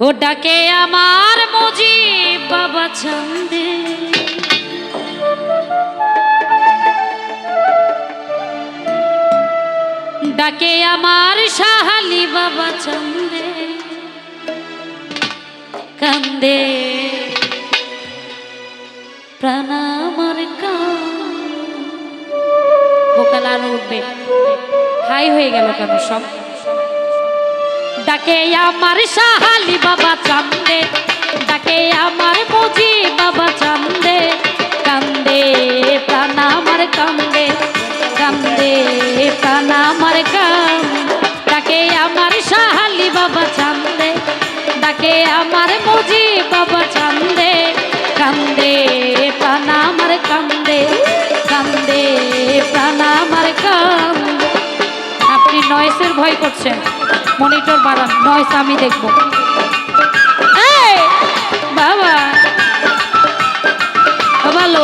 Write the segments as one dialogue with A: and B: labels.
A: ও ডাকে আমার মজি বাবা চন্দে। ডাকে আমার সাহালি বাবা চন্দে। কান্দে। প্রাণ আমার আর উঠবে হাই হয়ে গেল কেন সব? ডাকে আমার সাহালি বাবা চান্দে, ডাকে আমার মুজি বাবা চান্দে, কান্দে, প্রাণ আমার কান্দে কান্দে, প্রাণ আমার কাম নয়েসের ভয় করছে। মনিটর বাড়ান নয়েস আমি দেখব। বাবা। ভালো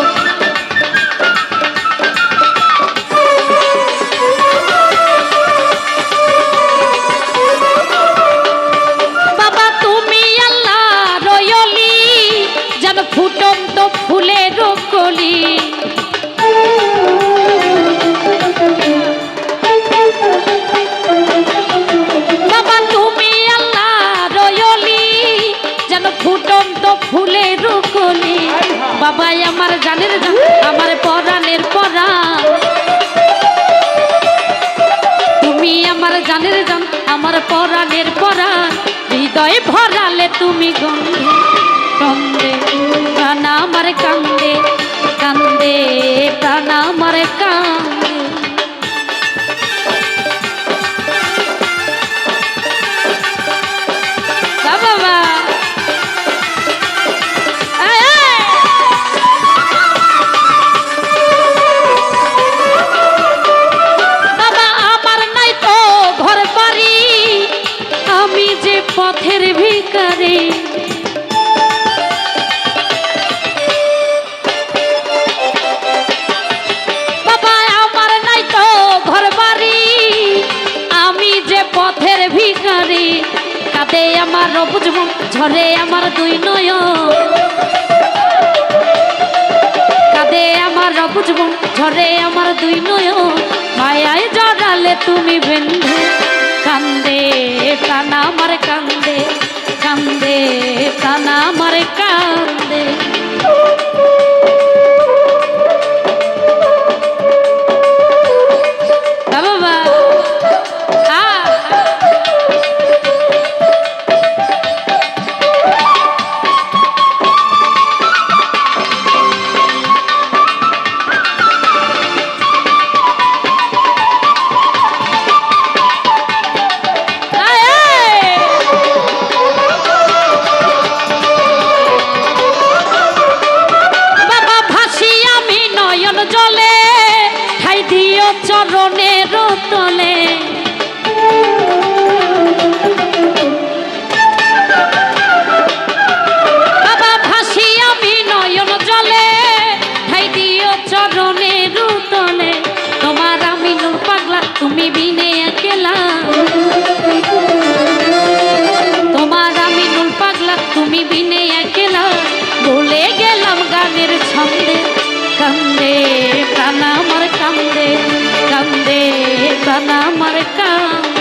A: আমার জানের জান, আমার পরা। তুমি আমার জানের জান, আমার পরাণের পরাণ হৃদয় ভরালে তুমি গন্ধে গন্ধে আমার কান্দে। বাবা, আমার নাই তো ঘর বাড়ি আমি যে পথের ভিখারি কাঁদে আমার বুঝব ঝরে আমার দুই নয় কাঁদে আমার বুঝব ঝরে আমার দুই নয় মায়ায় জড়ালে তুমি বেন্ধে, কান্দে প্রাণ আমার কান্দে। প্রাণ আমার কান্দে তুমি বিনে একলা। তোমার আমি নুল পাগলা, তুমি বিনে একলা। ভুলে গেলাম গানের ছন্দে, কান্দে প্রাণ আমার কান্দে কান্দে প্রাণ আমার কান্দে।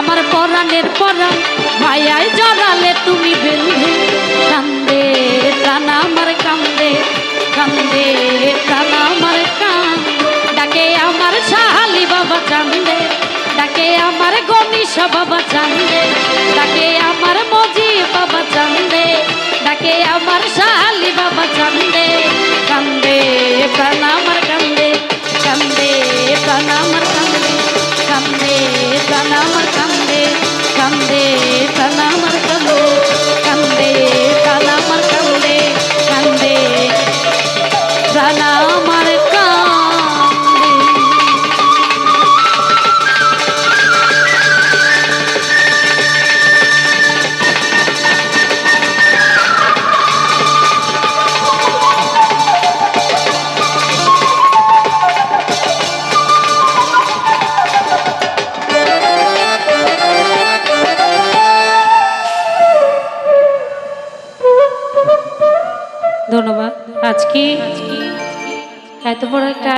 A: আমার পরাণের পরাণ ভাইয়াই জড়ালে তুমি বেঁধে কান্দে, প্রাণ আমার কান্দে কান্দে, প্রাণ আমার কান। ডাকে আমার শাহালি বাবা চান্দে, ডাকে আমার গণিস বাবা চান্দে, ডাকে আমার মজি বাবা চান্দে, ডাকে আমার শাহালি বাবা চান্দে। কান্দে, প্রাণ কি এত বড় একটা